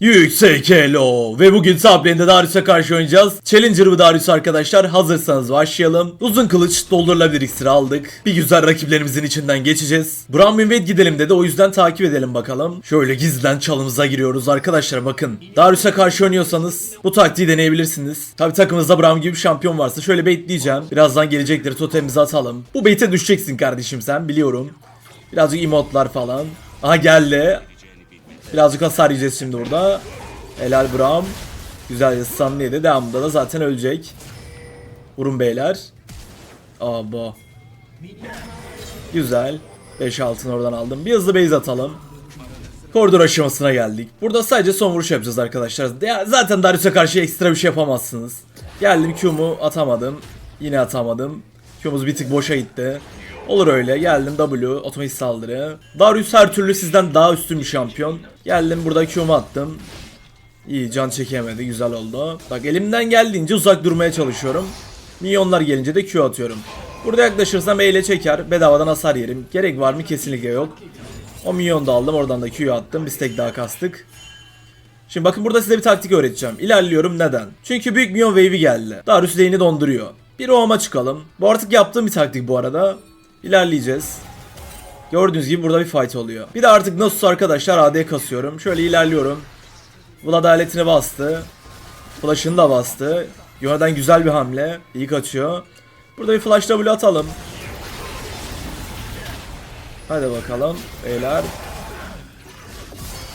Yüksek Elo ve bugün Sabri'nde Darius'a karşı oynayacağız. Challenger bu Darius arkadaşlar. Hazırsanız başlayalım. Uzun kılıç doldurulabilir iksiri aldık. Bir güzel rakiplerimizin içinden geçeceğiz. Brown Wade gidelim dedi o yüzden takip edelim bakalım. Şöyle gizliden çalımıza giriyoruz arkadaşlar bakın. Darius'a karşı oynuyorsanız bu taktiği deneyebilirsiniz. Tabi takımınızda Brown gibi bir şampiyon varsa şöyle baitleyeceğim. Birazdan gelecektir totemimizi atalım. Bu bait'e düşeceksin kardeşim sen biliyorum. Birazcık emotlar falan. Aha geldi. Birazcık hasar yiyeceğiz şimdi burada. Helal Bram. Güzel stun yedi. Devamında da zaten ölecek. Vurun beyler. Aa bu. Güzel. 5 altın oradan aldım. Bir hızlı base atalım. Koridor aşamasına geldik. Burada sadece son vuruş yapacağız arkadaşlar. Ya zaten Darius'a karşı ekstra bir şey yapamazsınız. Geldim Q'mu atamadım. Yine atamadım. Q'muz bir tık boşa gitti. Olur öyle. Geldim W. Otomatik saldırı. Darius her türlü sizden daha üstün bir şampiyon. Geldim burada Q'mu attım. İyi can çekemedi. Güzel oldu. Bak elimden geldiğince uzak durmaya çalışıyorum. Minyonlar gelince de Q atıyorum. Burada yaklaşırsam E ile çeker. Bedavadan hasar yerim. Gerek var mı? Kesinlikle yok. O minyon da aldım. Oradan da Q'yu attım. Bir stack daha kastık. Şimdi bakın burada size bir taktik öğreteceğim. İlerliyorum neden? Çünkü büyük minyon wave'i geldi. Darius lane'i donduruyor. Bir roam'a çıkalım. Bu artık yaptığım bir taktik bu arada. İlerleyeceğiz. Gördüğünüz gibi burada bir fight oluyor. Bir de artık Nasus arkadaşlar AD kasıyorum. Şöyle ilerliyorum. Vlad aletini bastı. Flash'ını da bastı. Yöneden güzel bir hamle. İyi kaçıyor. Burada bir flash W atalım. Hadi bakalım beyler.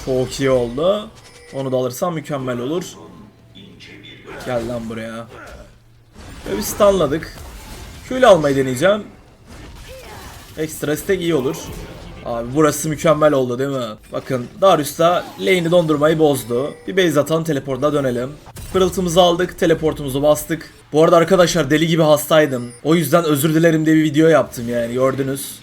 Çok iyi oldu. Onu da alırsam mükemmel olur. Gel lan buraya. Ve bir stunladık. Şöyle almayı deneyeceğim. Ekstra stack iyi olur. Abi burası mükemmel oldu değil mi? Bakın Darius da lane'i dondurmayı bozdu. Bir base atan teleportuna dönelim. Pırıltımızı aldık, teleportumuzu bastık. Bu arada arkadaşlar deli gibi hastaydım. O yüzden özür dilerim diye bir video yaptım yani gördünüz.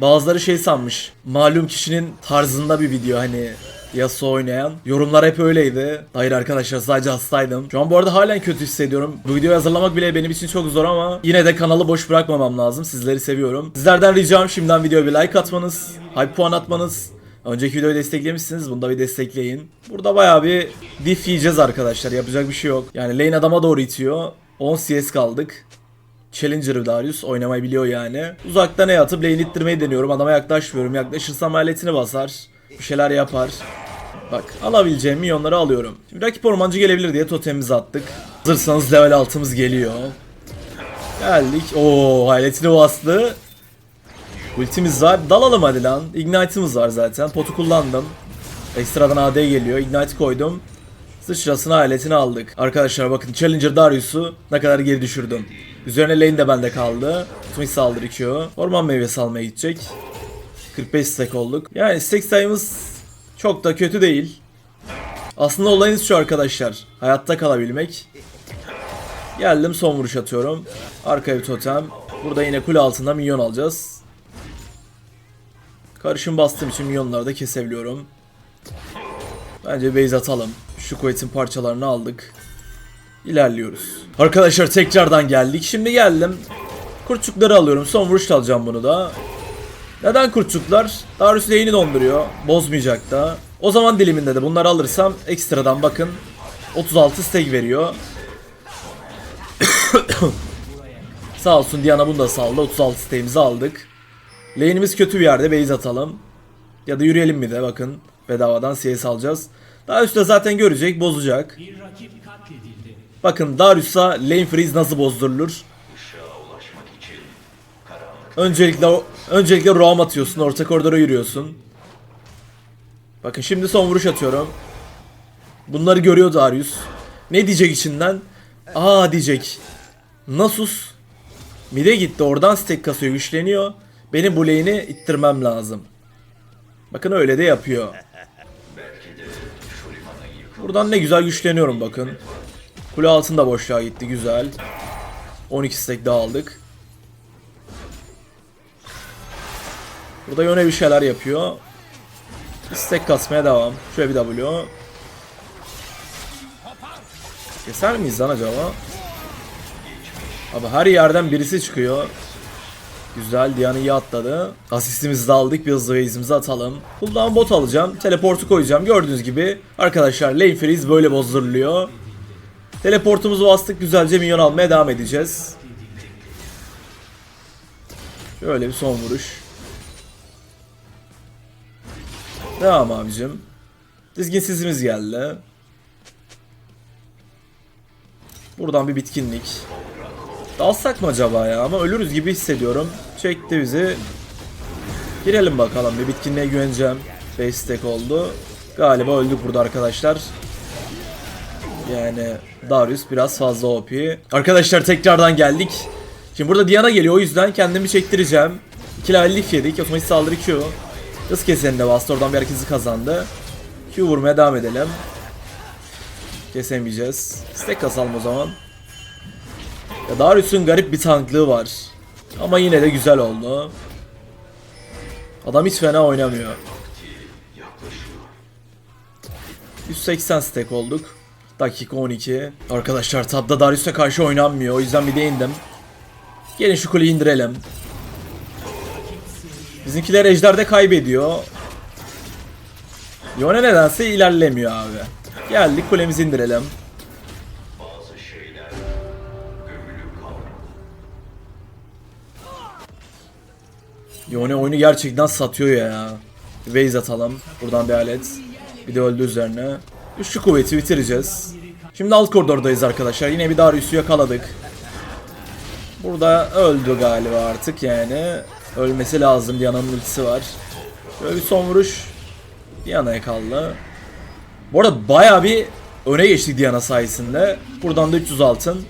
Bazıları şey sanmış. Malum kişinin tarzında bir video hani Yasuo oynayan. Yorumlar hep öyleydi. Hayır arkadaşlar sadece hastaydım. Şu an bu arada halen kötü hissediyorum. Bu videoyu hazırlamak bile benim için çok zor ama yine de kanalı boş bırakmamam lazım. Sizleri seviyorum. Sizlerden ricam şimdiden videoya bir like atmanız, hype puan atmanız. Önceki videoyu desteklemişsiniz. Bunu da bir destekleyin. Burada bayağı bir diff yiyeceğiz arkadaşlar. Yapacak bir şey yok. Yani lane adama doğru itiyor. 10 CS kaldık. Challenger Darius oynamayı biliyor yani. Uzaktan ne atıp lane ittirmeyi deniyorum. Adama yaklaşmıyorum. Yaklaşırsam aletini basar. Bir şeyler yapar. Bak alabileceğim milyonları alıyorum. Şimdi rakip ormancı gelebilir diye totemimizi attık. Hazırsanız level altımız geliyor. Geldik. Oo aletini bastı. Ultimiz var. Dalalım hadi lan. Ignite'ımız var zaten. Potu kullandım. Ekstradan AD geliyor. Ignite koydum. Sıçrasını aletini aldık. Arkadaşlar bakın Challenger Darius'u ne kadar geri düşürdüm. Üzerine lane de bende kaldı. Twitch saldırı Q. Orman meyvesi almaya gidecek. 45 stack olduk. Yani stack sayımız çok da kötü değil. Aslında olayınız şu arkadaşlar. Hayatta kalabilmek. Geldim son vuruş atıyorum. Arkaya bir totem. Burada yine kule altında minyon alacağız. Karışım bastığım için minyonları da kesebiliyorum. Bence base atalım. Şu kuvvetin parçalarını aldık. İlerliyoruz. Arkadaşlar tekrardan geldik. Şimdi geldim. Kurtçukları alıyorum. Son vuruşta alacağım bunu da. Neden kurtçuklar? Darius lane'i donduruyor. Bozmayacak da. O zaman diliminde de bunları alırsam ekstradan bakın. 36 stack veriyor. Sağ olsun Diana bunu da saldı. 36 stack'imizi aldık. Lane'imiz kötü bir yerde. Base atalım. Ya da yürüyelim mi de bakın. Bedavadan CS alacağız. Daha üstte zaten görecek. Bozacak. Bakın Darius'a lane freeze nasıl bozdurulur? Öncelikle öncelikle roam atıyorsun, orta koridora yürüyorsun. Bakın şimdi son vuruş atıyorum. Bunları görüyor Darius. Ne diyecek içinden? Aa diyecek. Nasus mide gitti oradan stack kasıyor güçleniyor. Benim bu lane'i ittirmem lazım. Bakın öyle de yapıyor. Buradan ne güzel güçleniyorum bakın. Kule altında boşluğa gitti güzel. 12 stack daha aldık. Burada yöne bir şeyler yapıyor. Bir stack kasmaya devam. Şöyle bir W. Keser miyiz lan acaba? Abi her yerden birisi çıkıyor. Güzel Diana iyi atladı. Asistimizi de aldık bir hızlı base'imizi atalım. Cooldown bot alacağım. Teleportu koyacağım. Gördüğünüz gibi arkadaşlar lane freeze böyle bozduruluyor. Teleportumuzu bastık. Güzelce minyon almaya devam edeceğiz. Şöyle bir son vuruş. Devam abicim. Dizginsizimiz geldi. Buradan bir bitkinlik. Dalsak mı acaba ya? Ama ölürüz gibi hissediyorum. Çekti bizi. Girelim bakalım. Bir bitkinliğe güveneceğim. 5 stack oldu. Galiba öldük burada arkadaşlar. Yani Darius biraz fazla OP. Arkadaşlar tekrardan geldik. Şimdi burada Diana geliyor o yüzden kendimi çektireceğim. 2 levellik yedik. Otomatik saldırı Q. Hız keseninde bastı. Oradan bir herkesi kazandı. Q vurmaya devam edelim. Kesemeyeceğiz. Stack kasalım o zaman. Ya Darius'un garip bir tanklığı var. Ama yine de güzel oldu. Adam hiç fena oynamıyor. 180 stack olduk. Dakika 12. Arkadaşlar tabda Darius'a karşı oynanmıyor. O yüzden bir değindim. Gelin şu kuleyi indirelim. Bizimkiler ejderde kaybediyor. Yone nedense ilerlemiyor abi. Geldik kulemizi indirelim. Yone oyunu gerçekten satıyor ya. Waze atalım. Buradan bir alet. Bir de öldü üzerine. Üçlü kuvveti bitireceğiz. Şimdi alt koridordayız arkadaşlar. Yine bir Darius'u yakaladık. Burada öldü galiba artık yani. Ölmesi lazım. Diana'nın ultisi var. Böyle bir son vuruş. Diana'ya kaldı. Bu arada baya bir öne geçtik Diana sayesinde. Buradan da 300 altın.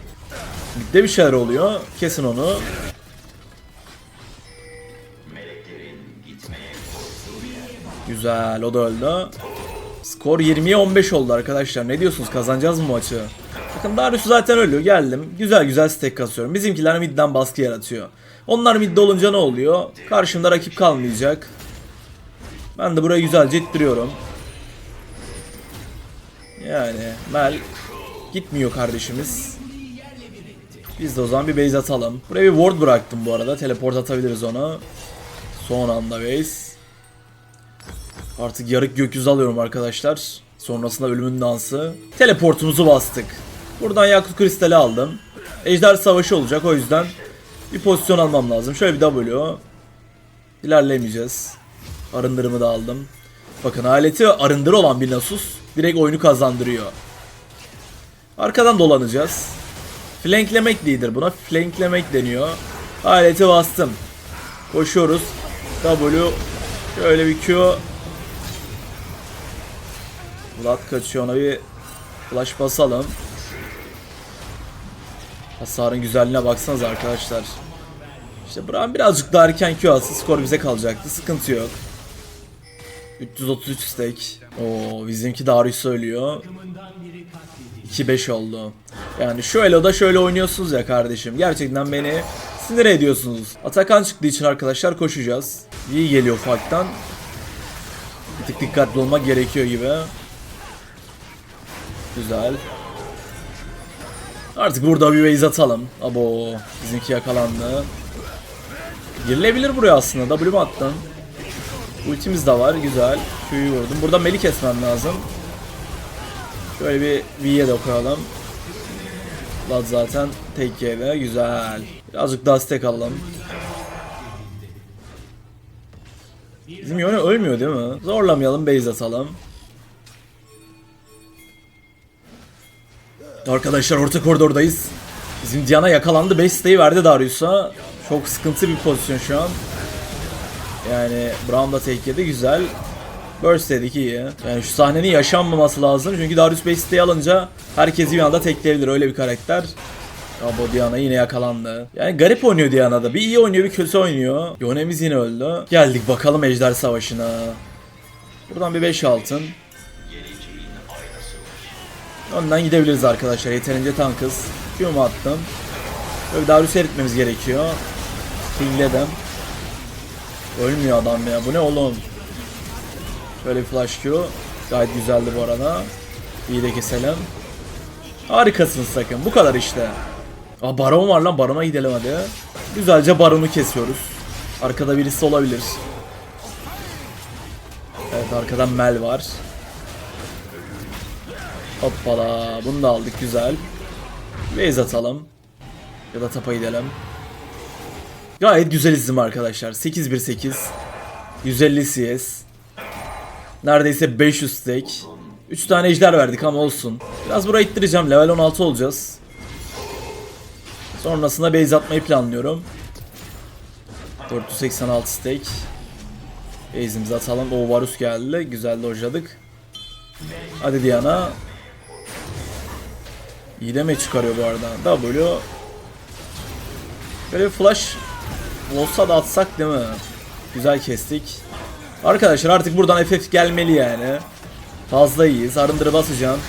Midde bir şeyler oluyor. Kesin onu. Güzel o da öldü. Skor 20'ye 15 oldu arkadaşlar. Ne diyorsunuz kazanacağız mı maçı? Bakın Darius zaten ölüyor. Geldim. Güzel güzel stack kasıyorum. Bizimkiler midden baskı yaratıyor. Onlar midde olunca ne oluyor? Karşımda rakip kalmayacak. Ben de burayı güzelce ittiriyorum. Yani Mel gitmiyor kardeşimiz. Biz de o zaman bir base atalım. Buraya bir ward bıraktım bu arada. Teleport atabiliriz onu. Son anda base. Artık yarık gökyüzü alıyorum arkadaşlar. Sonrasında ölümün dansı. Teleportumuzu bastık. Buradan yakut kristali aldım. Ejder savaşı olacak o yüzden bir pozisyon almam lazım. Şöyle bir W. İlerlemeyeceğiz. Arındırımı da aldım. Bakın aleti arındır olan bir Nasus direkt oyunu kazandırıyor. Arkadan dolanacağız. Flanklemek değildir buna. Flanklemek deniyor. Aleti bastım. Koşuyoruz. W. Şöyle bir Q. Vlad kaçıyor ona bir flash basalım. Hasarın güzelliğine baksanız arkadaşlar. İşte Bram birazcık daha erken Q alsa skor bize kalacaktı. Sıkıntı yok. 333 stack. Oo bizimki Darius söylüyor. 2-5 oldu. Yani şöyle o da şöyle oynuyorsunuz ya kardeşim. Gerçekten beni sinir ediyorsunuz. Atakan çıktığı için arkadaşlar koşacağız. İyi geliyor ufaktan. Bir tık dikkatli olmak gerekiyor gibi. Güzel. Artık burada bir base atalım. Abo bizimki yakalandı. Girilebilir buraya aslında. W mu attın? Ultimiz de var. Güzel. Q'yu vurdum. Burada Mel'i kesmem lazım. Şöyle bir V'ye de koyalım. Vlad zaten tek yere. Güzel. Birazcık daha alalım. Bizim Yone ölmüyor değil mi? Zorlamayalım base atalım. Arkadaşlar orta koridordayız. Bizim Diana yakalandı. 5 stay'i verdi Darius'a. Çok sıkıntı bir pozisyon şu an. Yani Brown da yedi. Güzel. Burst dedik iyi. Yani şu sahnenin yaşanmaması lazım. Çünkü Darius 5 stay'i alınca herkesi bir anda tekleyebilir. Öyle bir karakter. Abo Diana yine yakalandı. Yani garip oynuyor Diana'da. Bir iyi oynuyor bir kötü oynuyor. Yone'miz yine öldü. Geldik bakalım Ejder Savaşı'na. Buradan bir 5 altın. Önden gidebiliriz arkadaşlar. Yeterince tankız. Q'mu attım. Böyle Darius'u eritmemiz gerekiyor. Pingledim. Ölmüyor adam ya. Bu ne oğlum? Şöyle flash Q. Gayet güzeldi bu arada. İyi de keselim. Harikasın sakın. Bu kadar işte. Aa baron var lan barona gidelim hadi. Güzelce baronu kesiyoruz. Arkada birisi olabilir. Evet arkadan Mel var. Hoppala bunu da aldık güzel. Base atalım. Ya da tapa gidelim. Gayet güzel izim arkadaşlar. 8-1-8. 150 CS. Neredeyse 500 stack. 3 tane ejder verdik ama olsun. Biraz burayı ittireceğim. Level 16 olacağız. Sonrasında base atmayı planlıyorum. 486 stack. Base'imizi atalım. O Varus geldi. Güzel dojladık. Hadi Diana. İyi de mi çıkarıyor bu arada? W. Böyle flash olsa da atsak değil mi? Güzel kestik. Arkadaşlar artık buradan FF gelmeli yani. Fazla iyiyiz. Arındırı basacağım.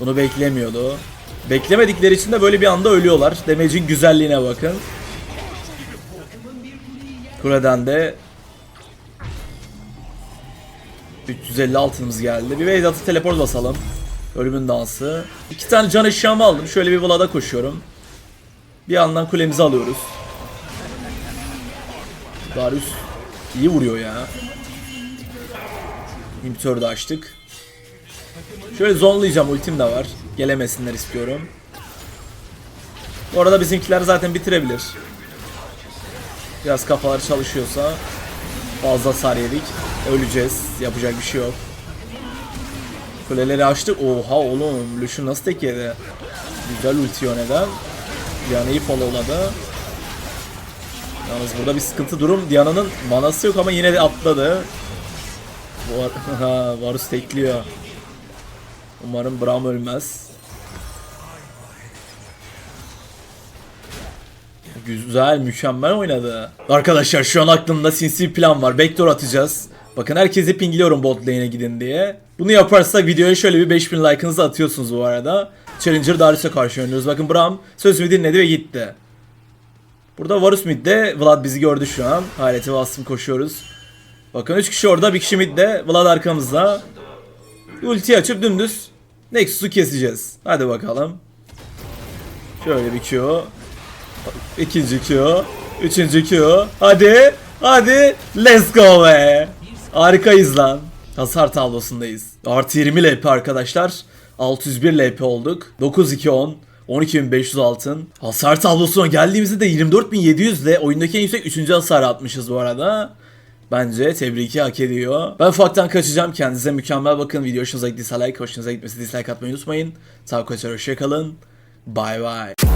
Bunu beklemiyordu. Beklemedikleri için de böyle bir anda ölüyorlar. Damage'in güzelliğine bakın. Kuleden de 350 altınımız geldi. Bir Vedat'ı teleport basalım. Ölümün dansı. İki tane can eşyamı aldım. Şöyle bir Vlad'a koşuyorum. Bir yandan kulemizi alıyoruz. Darius iyi vuruyor ya. İmpitörü de açtık. Şöyle zonlayacağım ultim de var. Gelemesinler istiyorum. Bu arada bizimkiler zaten bitirebilir. Biraz kafalar çalışıyorsa fazla sar yedik. Öleceğiz. Yapacak bir şey yok. Kuleleri açtık. Oha oğlum. Lucian nasıl tek yedi? Güzel ulti neden? Diana'yı followladı. Yalnız burada bir sıkıntı durum. Diana'nın manası yok ama yine de atladı. Varus tekliyor. Umarım Braum ölmez. Güzel, mükemmel oynadı. Arkadaşlar şu an aklımda sinsi plan var. Backdoor atacağız. Bakın herkese pingliyorum bot lane'e gidin diye. Bunu yaparsak videoya şöyle bir 5000 like'ınızı atıyorsunuz bu arada. Challenger Darius'a karşı oynuyoruz. Bakın Braum sözümü dinledi ve gitti. Burada Varus midde. Vlad bizi gördü şu an. Hayreti bastım koşuyoruz. Bakın 3 kişi orada, bir kişi midde. Vlad arkamızda. Ulti açıp dümdüz Nexus'u keseceğiz. Hadi bakalım. Şöyle bir Q. İkinci Q. Üçüncü Q. Hadi. Hadi. Let's go be. Harikayız lan. Hasar tablosundayız. Artı 20 LP arkadaşlar. 601 LP olduk. 9-2-10. 12.500 altın. Hasar tablosuna geldiğimizde de 24.700 ile oyundaki en yüksek 3. hasar atmışız bu arada. Bence tebriki hak ediyor. Ben ufaktan kaçacağım. Kendinize mükemmel bakın. Video hoşunuza gittiyse like, hoşunuza gitmesi dislike atmayı unutmayın. Sağ hoşçakalın. Bye bye.